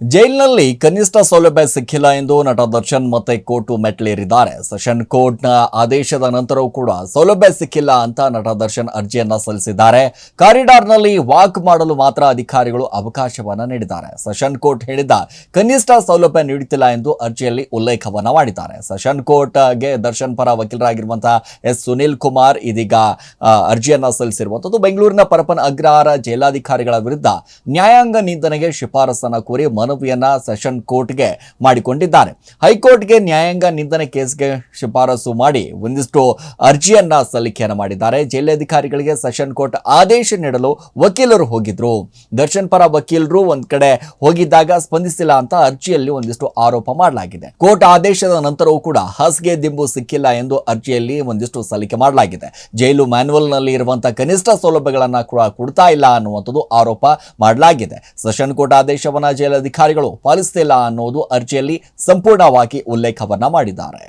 ಜೈಲಿನಲ್ಲಿ ಕನಿಷ್ಠ ಸೌಲಭ್ಯ ಸಿಕ್ಕಿಲ್ಲ ಎಂದು ನಟ ದರ್ಶನ್ ಮತ್ತೆ ಕೋರ್ಟು ಮೆಟ್ಲೇರಿದ್ದಾರೆ ಸೆಷನ್ ಕೋರ್ಟ್ನ ಆದೇಶದ ನಂತರವೂ ಕೂಡ ಸೌಲಭ್ಯ ಸಿಕ್ಕಿಲ್ಲ ಅಂತ ನಟ ದರ್ಶನ್ ಅರ್ಜಿಯನ್ನ ಸಲ್ಲಿಸಿದ್ದಾರೆ. ಕಾರಿಡಾರ್ನಲ್ಲಿ ವಾಕ್ ಮಾಡಲು ಮಾತ್ರ ಅಧಿಕಾರಿಗಳು ಅವಕಾಶವನ್ನ ನೀಡಿದ್ದಾರೆ. ಸೆಷನ್ ಕೋರ್ಟ್ ಹೇಳಿದ ಕನಿಷ್ಠ ಸೌಲಭ್ಯ ನೀಡುತ್ತಿಲ್ಲ ಎಂದು ಅರ್ಜಿಯಲ್ಲಿ ಉಲ್ಲೇಖವನ್ನ ಮಾಡಿದ್ದಾರೆ. ಸೆಷನ್ ಕೋರ್ಟ್ಗೆ ದರ್ಶನ್ ಪರ ವಕೀಲರಾಗಿರುವಂತಹ ಎಸ್ ಸುನಿಲ್ ಕುಮಾರ್ ಇದೀಗ ಅರ್ಜಿಯನ್ನ ಸಲ್ಲಿಸಿರುವಂಥದ್ದು. ಬೆಂಗಳೂರಿನ ಪರಪನ ಅಗ್ರಹಾರ ಜೈಲಾಧಿಕಾರಿಗಳ ವಿರುದ್ಧ ನ್ಯಾಯಾಂಗ ನಿಂದನೆಗೆ ಶಿಫಾರಸನ್ನ ಕೋರಿ ಮನವಿಯನ್ನ ಸೆಷನ್ ಕೋರ್ಟ್ಗೆ ಮಾಡಿಕೊಂಡಿದ್ದಾರೆ. ಹೈಕೋರ್ಟ್ಗೆ ನ್ಯಾಯಾಂಗ ನಿಂದನೆ ಕೇಸ್ಗೆ ಶಿಫಾರಸು ಮಾಡಿ ಒಂದಿಷ್ಟು ಅರ್ಜಿಯನ್ನ ಸಲ್ಲಿಕೆಯನ್ನು ಮಾಡಿದ್ದಾರೆ. ಜೈಲಾಧಿಕಾರಿಗಳಿಗೆ ಸೆಷನ್ ಕೋರ್ಟ್ ಆದೇಶ ನೀಡಲು ವಕೀಲರು ಹೋಗಿದ್ರು. ದರ್ಶನ್ ಪರ ವಕೀಲರು ಒಂದ್ ಕಡೆ ಹೋಗಿದ್ದಾಗ ಸ್ಪಂದಿಸಿಲ್ಲ ಅಂತ ಅರ್ಜಿಯಲ್ಲಿ ಒಂದಿಷ್ಟು ಆರೋಪ ಮಾಡಲಾಗಿದೆ. ಕೋರ್ಟ್ ಆದೇಶದ ನಂತರವೂ ಕೂಡ ಹಾಸಿಗೆ ದಿಂಬು ಸಿಕ್ಕಿಲ್ಲ ಎಂದು ಅರ್ಜಿಯಲ್ಲಿ ಒಂದಿಷ್ಟು ಸಲ್ಲಿಕೆ ಮಾಡಲಾಗಿದೆ. ಜೈಲು ಮ್ಯಾನ್ಯುವಲ್ನಲ್ಲಿ ಇರುವಂತಹ ಕನಿಷ್ಠ ಸೌಲಭ್ಯಗಳನ್ನ ಕೂಡ ಕೊಡ್ತಾ ಇಲ್ಲ ಅನ್ನುವಂಥದ್ದು ಆರೋಪ ಮಾಡಲಾಗಿದೆ. ಸೆಷನ್ ಕೋರ್ಟ್ ಆದೇಶವನ್ನ ಜೈಲಧಿಕಾರಿಗಳು ಪಾಲಿಸ್ತಿಲ್ಲ ಅನ್ನೋದು ಅರ್ಜಿಯಲ್ಲಿ ಸಂಪೂರ್ಣವಾಗಿ ಉಲ್ಲೇಖವನ್ನ ಮಾಡಿದ್ದಾರೆ.